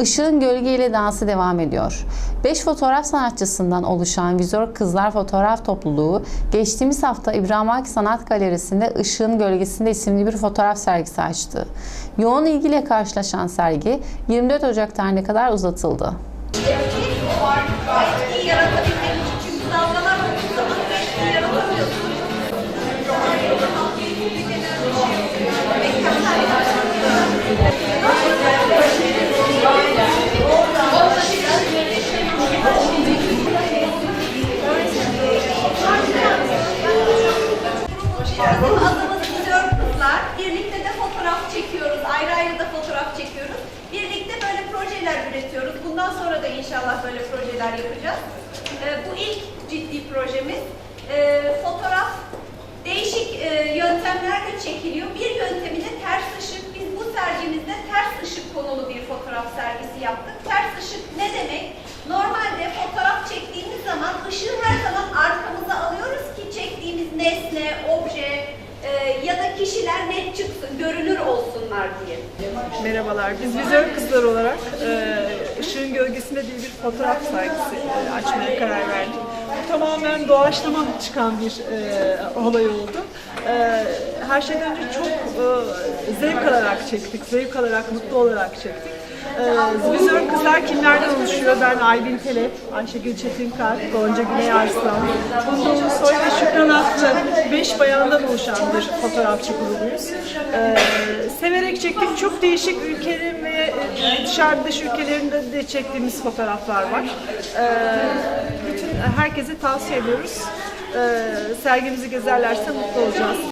Işığın gölgeyle dansı devam ediyor. 5 fotoğraf sanatçısından oluşan Vizör Kızlar Fotoğraf Topluluğu geçtiğimiz hafta İbrahim Ak Sanat Galerisi'nde Işığın Gölgesinde isimli bir fotoğraf sergisi açtı. Yoğun ilgiyle karşılaşan sergi 24 Ocak tarihine kadar uzatıldı. Sonra da inşallah böyle projeler yapacağız. Ee, bu ilk ciddi projemiz. Ee, fotoğraf değişik e, yöntemlerle çekiliyor. Bir yöntemi de ters ışık. Biz bu sergimizde ters ışık konulu bir fotoğraf sergisi yaptık. Ters ışık ne kişiler net çıksın, görünür olsunlar diye. Merhabalar, biz Vizör Kızlar olarak e, Işığın Gölgesinde diye bir fotoğraf sergisi e, açmaya karar verdik. Bu tamamen doğaçlama çıkan bir e, olay oldu. E, her şeyden önce çok e, zevk alarak çektik, zevk alarak, mutlu olarak çektik. E, Vizör Kızlar kimlerden oluşuyor? Ben Aylin Telep, Ayşegül Çetinkalp, Gonca Güney Arslan, Funda Ulusoy ve Şükran Aklı. Beş bayandan oluşan bir fotoğrafçı grubuyuz. E, severek çektik. Çok değişik ülkelerin ve e, dışarı dış ülkelerinde de çektiğimiz fotoğraflar var. E, bütün herkese tavsiye ediyoruz. E, sergimizi gezerlerse mutlu olacağız.